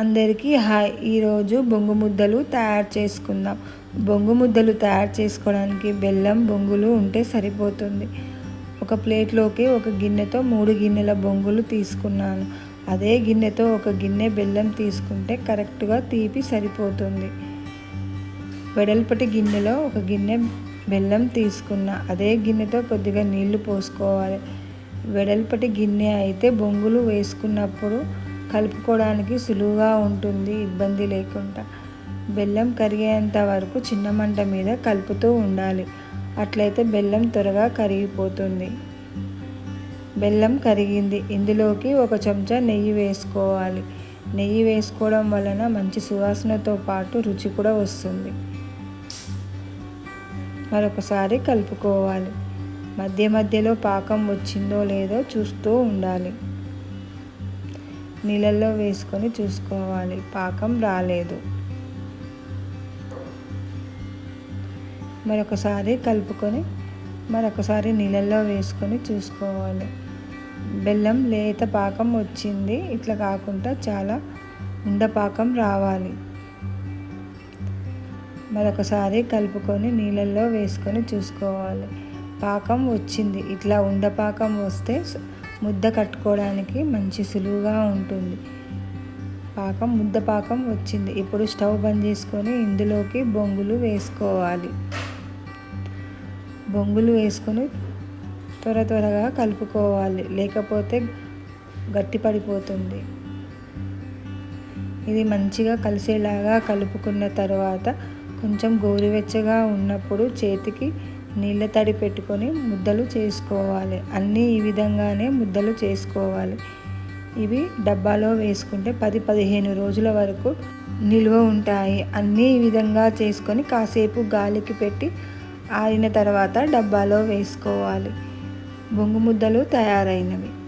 అందరికీ హాయ్. ఈరోజు బొంగు ముద్దలు తయారు చేసుకుందాం. బొంగు ముద్దలు తయారు చేసుకోవడానికి బెల్లం బొంగులు ఉంటే సరిపోతుంది. ఒక ప్లేట్లోకి ఒక గిన్నెతో మూడు గిన్నెల బొంగులు తీసుకున్నాను. అదే గిన్నెతో ఒక గిన్నె బెల్లం తీసుకుంటే కరెక్ట్గా తీపి సరిపోతుంది. వెడల్పటి గిన్నెలో ఒక గిన్నె బెల్లం తీసుకున్న. అదే గిన్నెతో కొద్దిగా నీళ్ళు పోసుకోవాలి. వెడల్పటి గిన్నె అయితే బొంగులు వేసుకున్నప్పుడు కలుపుకోవడానికి సులువుగా ఉంటుంది ఇబ్బంది లేకుండా. బెల్లం కరిగేంత వరకు చిన్న మంట మీద కలుపుతూ ఉండాలి. అట్లయితే బెల్లం త్వరగా కరిగిపోతుంది. బెల్లం కరిగింది. ఇందులోకి ఒక చెంచా నెయ్యి వేసుకోవాలి. నెయ్యి వేసుకోవడం వలన మంచి సువాసనతో పాటు రుచి కూడా వస్తుంది. మరొకసారి కలుపుకోవాలి. మధ్య మధ్యలో పాకం వచ్చిందో లేదో చూస్తూ ఉండాలి. నీళ్ళల్లో వేసుకొని చూసుకోవాలి. పాకం రాలేదు. మరొకసారి కలుపుకొని మరొకసారి నీళ్ళల్లో వేసుకొని చూసుకోవాలి. బెల్లం లేత పాకం వచ్చింది. ఇట్లా కాకుండా చాలా ఉండపాకం రావాలి. మరొకసారి కలుపుకొని నీళ్ళల్లో వేసుకొని చూసుకోవాలి. పాకం వచ్చింది. ఇట్లా ఉండపాకం వస్తే ముద్ద కట్టుకోవడానికి మంచి సులువుగా ఉంటుంది. పాకం ముద్ద పాకం వచ్చింది. ఇప్పుడు స్టవ్ బంద్ చేసుకొని ఇందులోకి బొంగులు వేసుకోవాలి. బొంగులు వేసుకొని త్వర త్వరగా కలుపుకోవాలి. లేకపోతే గట్టి పడిపోతుంది. ఇది మంచిగా కలిసేలాగా కలుపుకున్న తర్వాత కొంచెం గోరువెచ్చగా ఉన్నప్పుడు చేతికి నీళ్ళ తడి పెట్టుకొని ముద్దలు చేసుకోవాలి. అన్నీ ఈ విధంగానే ముద్దలు చేసుకోవాలి. ఇవి డబ్బాలో వేసుకుంటే పది పదిహేను రోజుల వరకు నిల్వ ఉంటాయి. అన్నీ ఈ విధంగా చేసుకొని కాసేపు గాలికి పెట్టి ఆరిన తర్వాత డబ్బాలో వేసుకోవాలి. బొంగు ముద్దలు తయారైనవి.